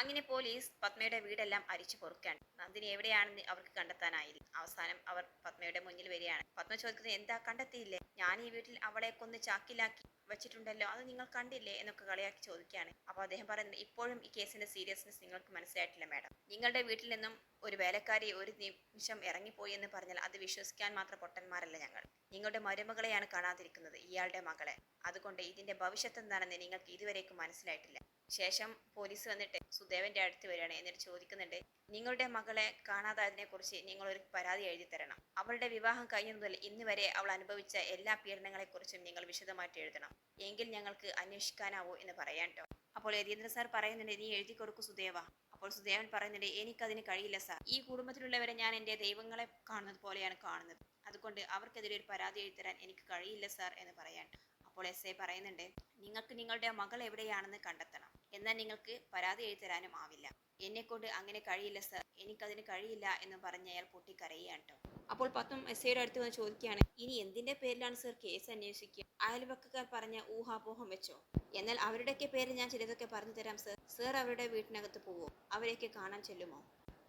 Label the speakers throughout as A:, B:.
A: അങ്ങനെ പോലീസ് പത്മയുടെ വീടെല്ലാം അരിച്ചു പൊറുക്കാണ്. നന്ദിനി എവിടെയാണെന്ന് അവർക്ക് കണ്ടെത്താനായില്ല. അവസാനം അവർ പത്മയുടെ മുന്നിൽ വരികയാണ്. പത്മ ചോദിക്കുന്നത് എന്താ കണ്ടെത്തിയില്ലേ? ഞാൻ ഈ വീട്ടിൽ അവളെ കൊന്ന് ചാക്കിലാക്കി വെച്ചിട്ടുണ്ടല്ലോ. അത് നിങ്ങൾ കണ്ടില്ലേ? എന്നൊക്കെ കളിയാക്കി ചോദിക്കുകയാണ്. അപ്പോൾ അദ്ദേഹം പറയുന്നത് ഇപ്പോഴും ഈ കേസിന്റെ സീരിയസ്നെസ് നിങ്ങൾക്ക് മനസ്സിലായിട്ടില്ല മാഡം. നിങ്ങളുടെ വീട്ടിൽ നിന്നും ഒരു വേലക്കാരി ഒരു നിമിഷം ഇറങ്ങിപ്പോയി എന്ന് പറഞ്ഞാൽ അത് വിശ്വസിക്കാൻ മാത്രം പൊട്ടന്മാരല്ല ഞങ്ങൾ. നിങ്ങളുടെ മരുമകളെയാണ് കാണാതിരിക്കുന്നത് ഇയാളുടെ മകളെ. അതുകൊണ്ട് ഇതിന്റെ ഭവിഷ്യത്ത് എന്താണെന്ന് നിങ്ങൾക്ക് ഇതുവരേക്കും മനസ്സിലായിട്ടില്ല. ശേഷം പോലീസ് വന്നിട്ട് സുദേവന്റെ അടുത്ത് വരികയാണ് എന്നിട്ട് ചോദിക്കുന്നുണ്ട് നിങ്ങളുടെ മകളെ കാണാതായതിനെ കുറിച്ച് നിങ്ങൾ ഒരു പരാതി എഴുതി തരണം. അവളുടെ വിവാഹം കഴിഞ്ഞ മുതൽ ഇന്ന് വരെ അവൾ അനുഭവിച്ച എല്ലാ പീഡനങ്ങളെക്കുറിച്ചും നിങ്ങൾ വിശദമായിട്ട് എഴുതണം. എങ്കിൽ ഞങ്ങൾക്ക് അന്വേഷിക്കാനാവൂ എന്ന് പറയാൻ കേട്ടോ അപ്പോൾ യതീന്ദ്ര സാർ പറയുന്നുണ്ട് നീ എഴുതി കൊടുക്കൂ സുദേവ. അപ്പോൾ സുദേവൻ പറയുന്നുണ്ട് എനിക്കതിന് കഴിയില്ല സാർ. ഈ കുടുംബത്തിലുള്ളവരെ ഞാൻ എന്റെ ദൈവങ്ങളെ കാണുന്നത് പോലെയാണ് കാണുന്നത്. അതുകൊണ്ട് അവർക്കെതിരെ ഒരു പരാതി എഴുതി തരാൻ എനിക്ക് കഴിയില്ല സാർ എന്ന് പറയാൻ അപ്പോൾ എസ് എ പറയുന്നുണ്ട് നിങ്ങൾക്ക് നിങ്ങളുടെ മകൾ എവിടെയാണെന്ന് കണ്ടെത്തണം. എന്നാൽ നിങ്ങൾക്ക് പരാതി എഴുതി തരാനും ആവില്ല. എന്നെ കൊണ്ട് അങ്ങനെ കഴിയില്ല സർ. എനിക്കതിന് കഴിയില്ല എന്ന് പറഞ്ഞ് അയാൾ പൊട്ടിക്കരയുകയാണ് കേട്ടോ. അപ്പോൾ പത്തും എസ് ഐയുടെ അടുത്ത് വന്ന് ചോദിക്കുകയാണ് ഇനി എന്തിന്റെ പേരിലാണ് സർ കേസ് അന്വേഷിക്കുക? അയൽവക്കക്കാർ പറഞ്ഞ ഊഹാപോഹം വെച്ചോ? എന്നാൽ അവരുടെയൊക്കെ പേര് ഞാൻ ചിലതൊക്കെ പറഞ്ഞു തരാം സർ. സർ അവരുടെ വീട്ടിനകത്ത് പോവോ? അവരെയൊക്കെ കാണാൻ ചെല്ലുമോ?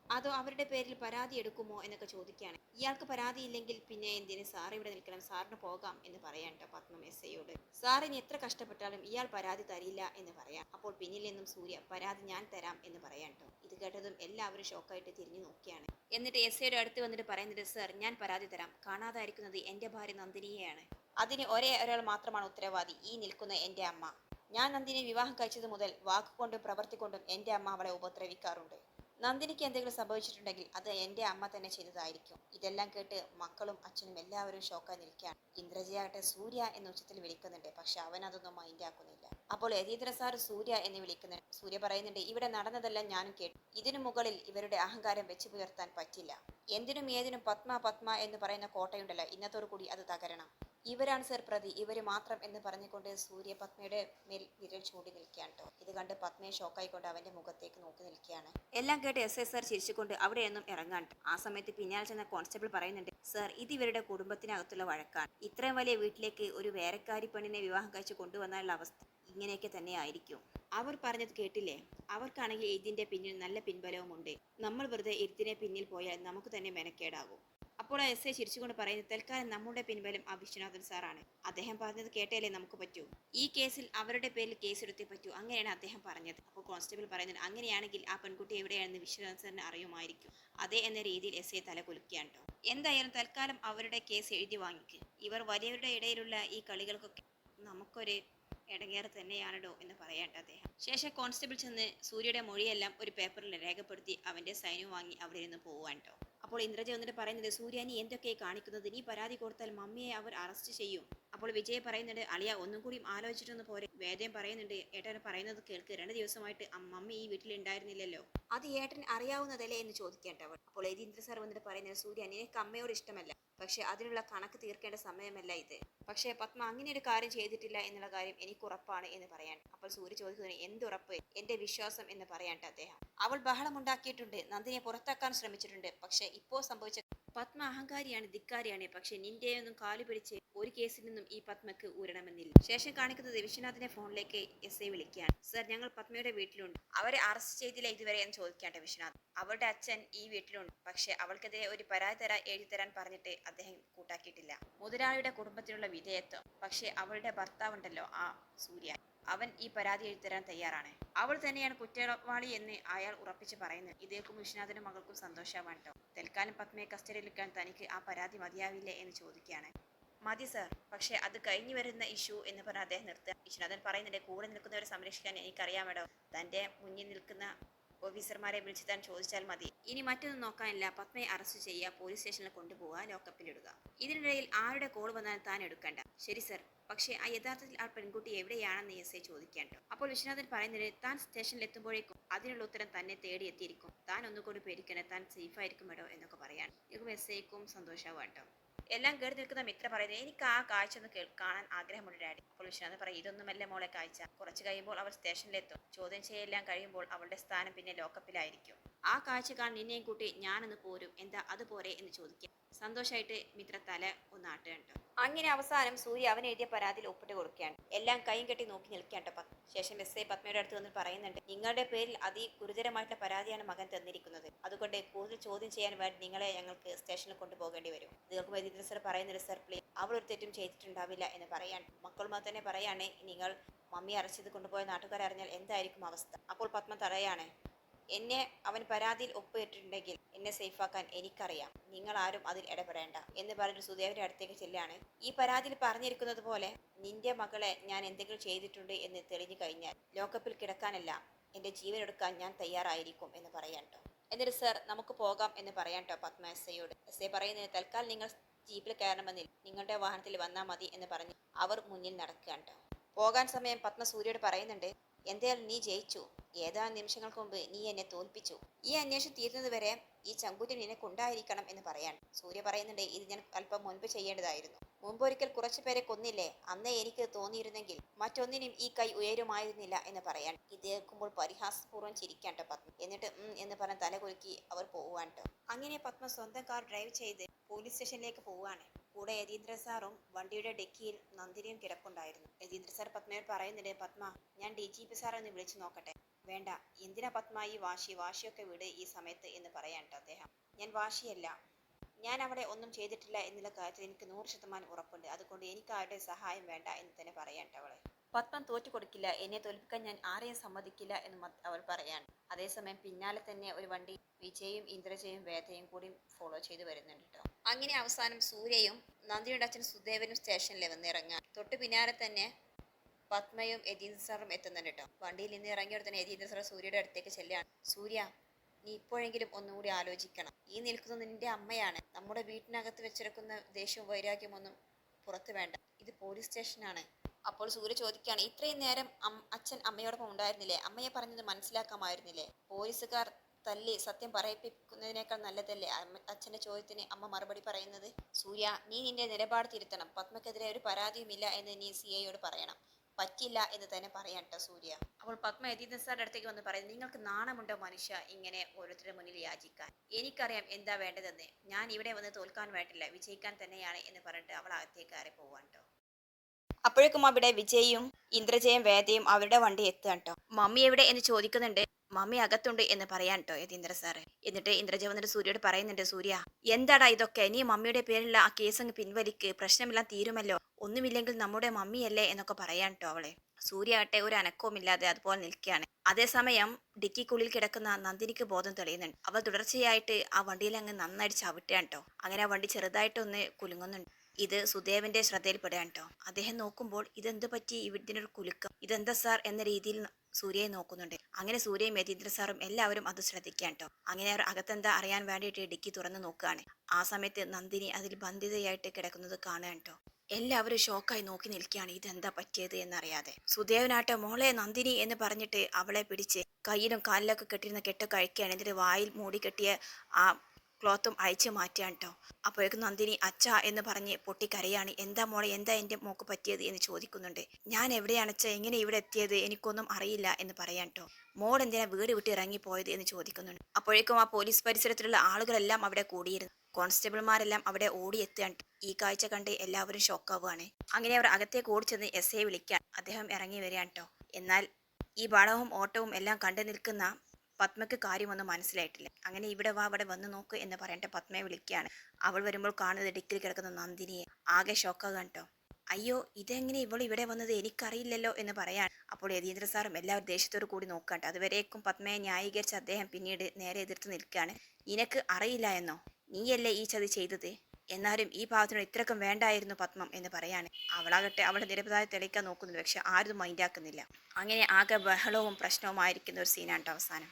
A: അതോ അവരുടെ പേരിൽ പരാതി എടുക്കുമോ എന്നൊക്കെ ചോദിക്കുകയാണ്. ഇയാൾക്ക് പരാതി ഇല്ലെങ്കിൽ പിന്നെ എന്തിന്? സാർ ഇവിടെ നിൽക്കണം. സാറിന് പോകാം എന്ന് പറയാൻ ട്ടോ പത്മം എസ് സാറിന് എത്ര കഷ്ടപ്പെട്ടാലും ഇയാൾ പരാതി തരില്ല എന്ന് പറയാം. അപ്പോൾ പിന്നിൽ നിന്നും സൂര്യ പരാതി ഞാൻ തരാം എന്ന് പറയാൻ ഇത് കേട്ടതും എല്ലാവരും ഷോക്കായിട്ട് തിരിഞ്ഞു നോക്കിയാണ് എന്നിട്ട് എസ് ഐയുടെ അടുത്ത് വന്നിട്ട് പറയുന്നത് സർ ഞാൻ പരാതി തരാം. കാണാതായിരിക്കുന്നത് എന്റെ ഭാര്യ നന്ദിനിയെയാണ്. അതിന് ഒരേ ഒരാൾ മാത്രമാണ് ഉത്തരവാദി. ഈ നിൽക്കുന്ന എന്റെ അമ്മ. ഞാൻ നന്ദിനെ വിവാഹം കഴിച്ചത് മുതൽ വാക്കുകൊണ്ടും പ്രവർത്തിക്കൊണ്ടും എന്റെ അമ്മ അവളെ ഉപദ്രവിക്കാറുണ്ട്. നന്ദിനിക്ക് എന്തെങ്കിലും സംഭവിച്ചിട്ടുണ്ടെങ്കിൽ അത് എന്റെ അമ്മ തന്നെ ചെയ്തതായിരിക്കും. ഇതെല്ലാം കേട്ട് മക്കളും അച്ഛനും എല്ലാവരും ഷോക്കായി നിൽക്കുകയാണ്. ഇന്ദ്രജയാകട്ടെ സൂര്യ എന്ന ഉച്ചത്തിൽ വിളിക്കുന്നുണ്ട്. പക്ഷെ അവൻ അതൊന്നും മൈൻഡ് ആക്കുന്നില്ല. അപ്പോൾ യതീന്ദ്ര സാർ സൂര്യ എന്ന് വിളിക്കുന്നുണ്ട്. സൂര്യ പറയുന്നുണ്ട് ഇവിടെ നടന്നതെല്ലാം ഞാനും കേട്ടു. ഇതിനു മുകളിൽ ഇവരുടെ അഹങ്കാരം വെച്ച് പുലർത്താൻ പറ്റില്ല. എന്തിനും ഏതിനും പത്മ പത്മ എന്ന് പറയുന്ന കോട്ടയുണ്ടല്ലോ. ഇന്നത്തോടു കൂടി അത് തകരണം. ഇവരാണ് സർ പ്രതി. ഇവർ മാത്രം എന്ന് പറഞ്ഞുകൊണ്ട് സൂര്യ പത്മയുടെ മേൽ വിരൽ ചൂണ്ടി നിൽക്കുകയാണ് കേട്ടോ ഇത് കണ്ട് പത്മയെ ഷോക്കായിക്കൊണ്ട് അവന്റെ മുഖത്തേക്ക് നോക്കി നിൽക്കുകയാണ്. എല്ലാം കേട്ട് എസ് എസ് സാർ ചിരിച്ചുകൊണ്ട് അവിടെ നിന്നും ഇറങ്ങാൻ ആ സമയത്ത് പിന്നാലെ ചെന്ന കോൺസ്റ്റബിൾ പറയുന്നുണ്ട് സർ ഇത് ഇവരുടെ കുടുംബത്തിനകത്തുള്ള വഴക്കാണ്. ഇത്രയും വലിയ വീട്ടിലേക്ക് ഒരു വേലക്കാരി പെണ്ണിനെ വിവാഹം കഴിച്ച് കൊണ്ടുവന്നാലുള്ള അവസ്ഥ ഇങ്ങനെയൊക്കെ തന്നെ ആയിരിക്കും. അവർ പറഞ്ഞത് കേട്ടില്ലേ? അവർക്കാണെങ്കിൽ ഇതിന്റെ പിന്നിൽ നല്ല പിൻബലവുമുണ്ട്. നമ്മൾ വെറുതെ ഇരുത്തിനെ പിന്നിൽ പോയാൽ നമുക്ക് തന്നെ മെനക്കേടാകും. അപ്പോൾ എസ് ഐ ചിരിച്ചുകൊണ്ട് പറയുന്നത് തൽക്കാലം നമ്മുടെ പിൻബലം ആ വിശ്വനാഥൻ സാറാണ്. അദ്ദേഹം പറഞ്ഞത് കേട്ടേലേ നമുക്ക് പറ്റൂ. ഈ കേസിൽ അവരുടെ പേരിൽ കേസെടുത്തേ പറ്റൂ. അങ്ങനെയാണ് അദ്ദേഹം പറഞ്ഞത്. അപ്പോൾ കോൺസ്റ്റബിൾ പറയുന്നത് അങ്ങനെയാണെങ്കിൽ ആ പെൺകുട്ടി എവിടെയാണെന്ന് വിശ്വനാഥൻ സാറിന് അറിയുമായിരിക്കും. അതേ എന്ന രീതിയിൽ എസ് ഐ തല കുലുക്കുകയാണ് ട്ടോ. എന്തായാലും തൽക്കാലം അവരുടെ കേസ് എഴുതി വാങ്ങിക്ക്. ഇവർ വലിയവരുടെ ഇടയിലുള്ള ഈ കളികൾക്കൊക്കെ നമുക്കൊരു ഇടങ്ങേറ് തന്നെയാണോ എന്ന് പറയേണ്ട അദ്ദേഹം. ശേഷം കോൺസ്റ്റബിൾ ചെന്ന് സൂര്യയുടെ മൊഴിയെല്ലാം ഒരു പേപ്പറിൽ രേഖപ്പെടുത്തി അവന്റെ സൈനും വാങ്ങി അവിടെ നിന്ന് പോവാൻ ട്ടോ. അപ്പോൾ ഇന്ദ്രജ വന്നിട്ട് പറയുന്നത് സൂര്യ നീ എന്തൊക്കെ കാണിക്കുന്നത്? നീ പരാതി കൊടുത്താൽ മമ്മിയെ അവർ അറസ്റ്റ് ചെയ്യും. അപ്പോൾ വിജയ് പറയുന്നുണ്ട് അളിയ ഒന്നും കൂടി ആലോചിച്ചിട്ടൊന്ന് പോരെ. വേദം പറയുന്നുണ്ട് ഏട്ടൻ പറയുന്നത് കേൾക്ക്. രണ്ട് ദിവസമായിട്ട് മമ്മി ഈ വീട്ടിൽ ഉണ്ടായിരുന്നില്ലല്ലോ അത് ഏട്ടൻ അറിയാവുന്നതല്ലേ? എന്ന് ചോദിക്കേണ്ട അവൾ അപ്പോൾ ഇന്ദ്ര സാർ വന്നിട്ട് പറയുന്നത് സൂര്യ നിനക്ക് അമ്മയോട് ഇഷ്ടമല്ല. പക്ഷെ അതിനുള്ള കണക്ക് തീർക്കേണ്ട സമയമല്ല ഇത്. പക്ഷേ പത്മ അങ്ങനെ ഒരു കാര്യം ചെയ്തിട്ടില്ല എന്നുള്ള കാര്യം എനിക്ക് ഉറപ്പാണ് എന്ന് പറയാൻ. അപ്പോൾ സൂര്യ ചോദിക്കുന്നതിന് എന്തുറപ്പ്? എന്റെ വിശ്വാസം എന്ന് പറയാൻ അദ്ദേഹം. അവൾ ബഹളമുണ്ടാക്കിയിട്ടുണ്ട്. നന്ദിനെ പുറത്താക്കാൻ ശ്രമിച്ചിട്ടുണ്ട്. പക്ഷേ ഇപ്പോൾ സംഭവിച്ച പത്മ അഹങ്കാരിയാണ് ധിക്കാരിയാണ്. പക്ഷെ നിന്റെയൊന്നും കാലു പിടിച്ച് ഒരു കേസിൽ നിന്നും ഈ പത്മക്ക് ഊരണമെന്നില്ല. ശേഷം കാണിക്കുന്നത് വിശ്വനാഥിന്റെ ഫോണിലേക്ക് എസ് ഐ വിളിക്കുകയാണ്. സർ ഞങ്ങൾ പത്മയുടെ വീട്ടിലുണ്ട്. അവരെ അറസ്റ്റ് ചെയ്തില്ല ഇതുവരെ എന്ന് ചോദിക്കാട്ടെ വിശ്വനാഥ് അവളുടെ അച്ഛൻ ഈ വീട്ടിലുണ്ട്. പക്ഷെ അവൾക്കെതിരെ ഒരു പരാതി തരാൻ എഴുതി തരാൻ പറഞ്ഞിട്ട് അദ്ദേഹം കൂട്ടാക്കിയിട്ടില്ല. മുതലാളിയുടെ കുടുംബത്തിലുള്ള വിധേയത്വം. പക്ഷെ അവളുടെ ഭർത്താവുണ്ടല്ലോ ആ സൂര്യ. അവൻ ഈ പരാതി എഴുതരാൻ തയ്യാറാണ്. അവൾ തന്നെയാണ് കുറ്റവാളി എന്ന് അയാൾ ഉറപ്പിച്ച് പറയുന്നത്. ഇതേക്കും വിശ്വനാഥനും മകൾക്കും സന്തോഷമാണ് ട്ടോ തൽക്കാലം പത്മയെ കസ്റ്റഡിയിലെടുക്കാൻ തനിക്ക് ആ പരാതി മതിയാവില്ലേ എന്ന് ചോദിക്കുകയാണ്. മതി സർ പക്ഷെ അത് കഴിഞ്ഞു വരുന്ന ഇഷ്യൂ എന്ന് പറഞ്ഞ അദ്ദേഹം നിർത്തുക. വിശ്വനാഥൻ പറയുന്നുണ്ട് കൂടെ നിൽക്കുന്നവരെ സംരക്ഷിക്കാൻ എനിക്കറിയാം മേഡം. തന്റെ മുന്നിൽ നിൽക്കുന്ന ഓഫീസർമാരെ വിളിച്ച് താൻ ചോദിച്ചാൽ മതി. ഇനി മറ്റൊന്നും നോക്കാനില്ല. പത്മയെ അറസ്റ്റ് ചെയ്യുക പോലീസ് സ്റ്റേഷനിൽ കൊണ്ടുപോവുക ലോക്കപ്പിലിടുക ഇതിനിടയിൽ ആരുടെ കോൾ വന്നാലും താൻ എടുക്കണ്ട. ശരി സർ പക്ഷേ ആ യഥാർത്ഥത്തിൽ ആ പെൺകുട്ടി എവിടെയാണെന്ന് എസ് ഐ ചോദിക്കാണ്ടോ അപ്പോൾ വിശ്വനാഥൻ പറയുന്നത് താൻ സ്റ്റേഷനിൽ എത്തുമ്പോഴേക്കും അതിനുള്ള ഉത്തരം തന്നെ തേടി എത്തിയിരിക്കും താൻ ഒന്നുകൂടി പേടിക്കണേ താൻ സേഫായിരിക്കും മേഡോ എന്നൊക്കെ പറയാൻ ഇതും എസ് ഐക്കും സന്തോഷമാട്ടോ എല്ലാം കേട്ട് നിൽക്കുന്ന മിത്ര പറയുന്നത് എനിക്ക് ആ കാഴ്ച ഒന്ന് കാണാൻ ആഗ്രഹമുണ്ട് ഡാഡി. അപ്പോൾ എന്ന് പറയും ഇതൊന്നുമല്ല മോളെ കാഴ്ച. കുറച്ച് കഴിയുമ്പോൾ അവൾ സ്റ്റേഷനിലെത്തും ചോദ്യം ചെയ്യെല്ലാം കഴിയുമ്പോൾ അവളുടെ സ്ഥാനം പിന്നെ ലോക്കപ്പിലായിരിക്കും. ആ കാഴ്ച കാണാൻ നിന്നെയും കൂട്ടി ഞാനൊന്ന് പോരും. എന്താ അതുപോലെ? എന്ന് ചോദിക്കും. സന്തോഷമായിട്ട് മിത്ര തല ഒന്ന് ആട്ടുകണ്ടോ അങ്ങനെ അവസാനം സൂര്യ അവൻ എഴുതിയ പരാതിയിൽ ഒപ്പിട്ട് കൊടുക്കുകയാണ്. എല്ലാം കൈയും കെട്ടി നോക്കി നിൽക്കേണ്ട ശേഷം എസ് ഐ പത്മയുടെ അടുത്ത് വന്ന് പറയുന്നുണ്ട് നിങ്ങളുടെ പേരിൽ അതി ഗുരുതരമായിട്ടുള്ള പരാതിയാണ് മകൻ തന്നിരിക്കുന്നത്. അതുകൊണ്ട് കൂടുതൽ ചോദ്യം ചെയ്യാൻ വേണ്ടി നിങ്ങളെ ഞങ്ങൾക്ക് സ്റ്റേഷനിൽ കൊണ്ടുപോകേണ്ടി വരും. നിങ്ങൾക്ക് വൈദ്യുതി സർ പറയുന്നില്ല സർ പ്ലീസ് അവൾ ഒരു തെറ്റും ചെയ്തിട്ടുണ്ടാവില്ല എന്ന് പറയാൻ മക്കളുമായി തന്നെ പറയാണ് നിങ്ങൾ മമ്മി അറച്ചത് കൊണ്ടുപോയ നാട്ടുകാരറിഞ്ഞാൽ എന്തായിരിക്കും അവസ്ഥ? അപ്പോൾ പത്മ പറയാണ് എന്നെ അവൻ പരാതിയിൽ ഒപ്പിട്ടിട്ടുണ്ടെങ്കിൽ എന്നെ സേഫാക്കാൻ എനിക്കറിയാം. നിങ്ങൾ ആരും അതിൽ ഇടപെടേണ്ട. എന്ന് പറഞ്ഞിട്ട് സുദേവന്റെ അടുത്തേക്ക് ചെല്ലാണ് ഈ പരാതിയിൽ പറഞ്ഞിരിക്കുന്നത് പോലെ നിന്റെ മകളെ ഞാൻ എന്തെങ്കിലും ചെയ്തിട്ടുണ്ട് എന്ന് തെളിഞ്ഞു കഴിഞ്ഞാൽ ലോക്കപ്പിൽ കിടക്കാനല്ല എന്റെ ജീവൻ എടുക്കാൻ ഞാൻ തയ്യാറായിരിക്കും എന്ന് പറയാൻ ട്ടോ. എന്നിട്ട് സർ നമുക്ക് പോകാം എന്ന് പറയാൻ കേട്ടോ പത്മ എസ് ഐ പറയുന്നത് തൽക്കാലം നിങ്ങൾ ജീപ്പിൽ കയറണമെന്നിൽ നിങ്ങളുടെ വാഹനത്തിൽ വന്നാൽ മതി എന്ന് പറഞ്ഞ് അവർ മുന്നിൽ നടക്കുകയാണ് കേട്ടോ പോകാൻ സമയം പത്മ സൂര്യയോട് പറയുന്നുണ്ട് എന്തായാലും നീ ജയിച്ചു? ഏതാനും നിമിഷങ്ങൾക്ക് മുമ്പ് നീ എന്നെ തോൽപ്പിച്ചു? ഈ അന്വേഷണം തീരുന്നത് വരെ ഈ ചങ്കൂറ്റം നിനക്കുണ്ടായിരിക്കണം എന്ന് പറയാൻ സൂര്യ പറയുന്നുണ്ട് ഇത് ഞാൻ അല്പം മുൻപ് ചെയ്യേണ്ടതായിരുന്നു. മുമ്പൊരിക്കൽ കുറച്ചു പേരെ കൊന്നില്ലേ? അന്നേ എനിക്ക് തോന്നിയിരുന്നെങ്കിൽ മറ്റൊന്നിനും ഈ കൈ ഉയരുമായിരുന്നില്ല എന്ന് പറയാൻ ഇത് കേൾക്കുമ്പോൾ പരിഹാസപൂർവം ചിരിക്കാട്ടോ പത്മ. എന്നിട്ട് ഉം എന്ന് പറഞ്ഞ് തല കുലുക്കി അവർ പോവാൻ അങ്ങനെ പത്മ സ്വന്തം കാർ ഡ്രൈവ് ചെയ്ത് പോലീസ് സ്റ്റേഷനിലേക്ക് പോവാണ് കൂടെ യതീന്ദ്ര സാറും വണ്ടിയുടെ ഡെക്കിയിൽ നന്ദിനിയും കിടപ്പുണ്ടായിരുന്നു. യതീന്ദ്ര സാർ പത്മയോട് പറയുന്നില്ലേ പത്മ ഞാൻ ഡി ജി പി സാർ എന്ന് വിളിച്ചു നോക്കട്ടെ. വേണ്ട എന്തിനാ പത്മ ഈ വാശി? വാശിയൊക്കെ വിട് ഈ സമയത്ത് എന്ന് പറയാൻ അദ്ദേഹം. ഞാൻ വാശിയല്ല. ഞാൻ അവിടെ ഒന്നും ചെയ്തിട്ടില്ല എന്നുള്ള കാര്യത്തിൽ എനിക്ക് നൂറ് ശതമാനം ഉറപ്പുണ്ട്. അതുകൊണ്ട് എനിക്ക് ആരുടെ സഹായം വേണ്ട എന്ന് തന്നെ പറയാൻ ട്ടോ അവളെ. പത്മം തോറ്റു കൊടുക്കില്ല. എന്നെ തോൽപ്പിക്കാൻ ഞാൻ ആരെയും സമ്മതിക്കില്ല എന്ന് അവൾ പറയാണ് അതേസമയം പിന്നാലെ തന്നെ ഒരു വണ്ടി വിജയും ഇന്ദ്രജയും വേദയും കൂടി ഫോളോ ചെയ്തു വരുന്നുണ്ട് കേട്ടോ. അങ്ങനെ അവസാനം സൂര്യയും നന്ദിയുടെ അച്ഛൻ സുദേവനും സ്റ്റേഷനിൽ വന്നിറങ്ങാൻ. തൊട്ട് പിന്നാലെ തന്നെ പത്മയും യതീന്ദ്ര സാറും എത്തുന്നുണ്ട് കേട്ടോ വണ്ടിയിൽ നിന്ന് ഇറങ്ങിയോടെ തന്നെ യതീന്ദ്ര സാർ സൂര്യയുടെ അടുത്തേക്ക് ചെല്ലുകയാണ്. സൂര്യ നീ ഇപ്പോഴെങ്കിലും ഒന്നുകൂടി ആലോചിക്കണം. ഈ നിൽക്കുന്നത് നിന്റെ അമ്മയാണ്. നമ്മുടെ വീട്ടിനകത്ത് വെച്ചിരിക്കുന്ന ദേഷ്യവും വൈരാഗ്യം ഒന്നും പുറത്തു വേണ്ട. ഇത് പോലീസ് സ്റ്റേഷനാണ് അപ്പോൾ സൂര്യ ചോദിക്കുകയാണ് ഇത്രയും നേരം അച്ഛൻ അമ്മയോടൊപ്പം ഉണ്ടായിരുന്നില്ലേ? അമ്മയെ പറഞ്ഞത് മനസ്സിലാക്കാമായിരുന്നില്ലേ? പോലീസുകാർ തല്ലി സത്യം പറയിപ്പിക്കുന്നതിനേക്കാൾ നല്ലതല്ലേ? അച്ഛന്റെ ചോദ്യത്തിന് അമ്മ മറുപടി പറയുന്നത്? സൂര്യ നീ നിന്റെ നിലപാട് തിരുത്തണം. പത്മക്കെതിരെ ഒരു പരാതിയുമില്ല എന്ന് നീ സി ഐയോട് പറയണം. പറ്റില്ല എന്ന് തന്നെ പറയാം കേട്ടോ സൂര്യ. അപ്പോൾ പത്മ യതീന്ദ്ര സാറിന്റെ അടുത്തേക്ക് വന്ന് പറയുന്നത് നിങ്ങൾക്ക് നാണമുണ്ടോ മനുഷ്യ ഇങ്ങനെ ഓരോരുത്തരുടെ മുന്നിൽ യാചിക്കാൻ? എനിക്കറിയാം എന്താ വേണ്ടതെന്ന്. ഞാൻ ഇവിടെ വന്ന് തോൽക്കാൻ വേണ്ടില്ല. വിജയിക്കാൻ തന്നെയാണ് എന്ന് പറഞ്ഞിട്ട് അവൾ അകത്തേക്ക് കയറി പോവാൻ കേട്ടോ അപ്പോഴേക്കും അവിടെ വിജയും ഇന്ദ്രജയും വേദയും അവരുടെ വണ്ടി എത്തുക കേട്ടോ മമ്മി എവിടെ? എന്ന് ചോദിക്കുന്നുണ്ട്. മമ്മി അകത്തുണ്ട് എന്ന് പറയാൻ കേട്ടോ യതീന്ദ്ര സാറ്. എന്നിട്ട് ഇന്ദ്രജ വന്നിട്ട് സൂര്യയോട് പറയുന്നുണ്ട് സൂര്യ എന്താടാ ഇതൊക്കെ? നീ മമ്മിയുടെ പേരിലുള്ള ആ കേസ് അങ്ങ് പിൻവലിക്ക്. പ്രശ്നമെല്ലാം തീരുമല്ലോ. ഒന്നുമില്ലെങ്കിൽ നമ്മുടെ മമ്മിയല്ലേ എന്നൊക്കെ പറയാൻ കേട്ടോ അവളെ. സൂര്യ ആട്ടെ ഒരു അനക്കവുമില്ലാതെ അതുപോലെ നിൽക്കുകയാണ്. അതേസമയം ഡിക്കിക്കുള്ളിൽ കിടക്കുന്ന നന്ദിനിക്ക് ബോധം തെളിയുന്നുണ്ട്. അവൾ തുടർച്ചയായിട്ട് ആ വണ്ടിയിൽ അങ്ങ് നന്നായിട്ട് ചവിട്ടുകയാണ് കേട്ടോ അങ്ങനെ ആ വണ്ടി ചെറുതായിട്ടൊന്ന് കുലുങ്ങുന്നുണ്ട്. ഇത് സുദേവന്റെ ശ്രദ്ധയിൽപ്പെടാൻ കേട്ടോ. അദ്ദേഹം നോക്കുമ്പോൾ ഇതെന്ത് പറ്റി? ഇതിനൊരു കുലുക്കം. ഇതെന്താ സാർ എന്ന രീതിയിൽ സൂര്യയെ നോക്കുന്നുണ്ട്. അങ്ങനെ സൂര്യയും യതീന്ദ്ര സാറും എല്ലാവരും അത് ശ്രദ്ധിക്കാൻ കേട്ടോ. അങ്ങനെ അവർ അകത്തെന്താ അറിയാൻ വേണ്ടിയിട്ട് ഇടുക്കി തുറന്നു നോക്കുകയാണ്. ആ സമയത്ത് നന്ദിനി അതിൽ ബന്ധിതയായിട്ട് കിടക്കുന്നത് കാണുക കേട്ടോ. എല്ലാവരും ഷോക്കായി നോക്കി നിൽക്കുകയാണ്. ഇതെന്താ പറ്റിയത് എന്നറിയാതെ. സുദേവനാട്ട മോളെ നന്ദിനി എന്ന് പറഞ്ഞിട്ട് അവളെ പിടിച്ച് കയ്യിലും കാലിലൊക്കെ കെട്ടിരുന്ന കെട്ടൊക്കെ അഴിക്കുകയാണ്. എന്നിട്ട് വായിൽ മൂടി കെട്ടിയ ആ ക്ലോത്തും അയച്ച് മാറ്റുകയാണ് കേട്ടോ അപ്പോഴേക്കും നന്ദിനി അച്ഛ എന്ന് പറഞ്ഞ് പൊട്ടിക്കരയാണ്. എന്താ മോളെ എന്താ എന്റെ മോക്ക് പറ്റിയത്? എന്ന് ചോദിക്കുന്നുണ്ട്. ഞാൻ എവിടെയാണ് അച്ഛ എങ്ങനെ ഇവിടെ എത്തിയത്? എനിക്കൊന്നും അറിയില്ല എന്ന് പറയാൻ കേട്ടോ മോൾ എന്തിനാ വീട് വിട്ട് ഇറങ്ങിപ്പോയത്? എന്ന് ചോദിക്കുന്നുണ്ട്. അപ്പോഴേക്കും ആ പോലീസ് പരിസരത്തിലുള്ള ആളുകളെല്ലാം അവിടെ കൂടിയിരുന്നു. കോൺസ്റ്റബിൾമാരെല്ലാം അവിടെ ഓടിയെത്തുകയാണ്. ഈ കാഴ്ച കണ്ട് എല്ലാവരും ഷോക്കാവുകയാണ്. അങ്ങനെ അവർ അകത്തേക്ക് ഓടിച്ചെന്ന് എസ് ഐ വിളിക്കാൻ അദ്ദേഹം ഇറങ്ങി വരികയാണ് കേട്ടോ എന്നാൽ ഈ പടവും ഓട്ടവും എല്ലാം കണ്ടു നിൽക്കുന്ന പത്മയ്ക്ക് കാര്യമൊന്നും മനസ്സിലായിട്ടില്ല. അങ്ങനെ ഇവിടെ വാ അവിടെ വന്ന് നോക്ക് എന്ന് പറയേണ്ട പത്മയെ വിളിക്കുകയാണ്. അവൾ വരുമ്പോൾ കാണുന്നത് ഡിക്കിൽ കിടക്കുന്ന നന്ദിനിയെ. ആകെ ഷോക്കാകാൻ കേട്ടോ അയ്യോ ഇതെങ്ങനെ ഇവൾ ഇവിടെ വന്നത് എനിക്കറിയില്ലല്ലോ എന്ന് പറയാൻ അപ്പോൾ യതീന്ദ്ര സാറും എല്ലാവരും ദേഷ്യത്തോടു കൂടി നോക്കട്ടെ അതുവരേക്കും പത്മയെ ന്യായീകരിച്ച് അദ്ദേഹം പിന്നീട് നേരെ എതിർത്ത് നിൽക്കുകയാണ്. നിനക്ക് അറിയില്ല എന്നോ? നീയല്ലേ ഈ ചതി ചെയ്തത്? എന്നാലും ഈ ഭാഗത്തിനോട് ഇത്രക്കും വേണ്ടായിരുന്നു പത്മം എന്ന് പറയാണ്. അവളാകട്ടെ അവളുടെ നിരപതായ തെളിയിക്കാൻ നോക്കുന്നുണ്ട് പക്ഷെ ആരും മൈൻഡാക്കുന്നില്ല അങ്ങനെ ആകെ ബഹളവും പ്രശ്നവുമായിരിക്കുന്ന ഒരു സീനാണ് അവസാനം.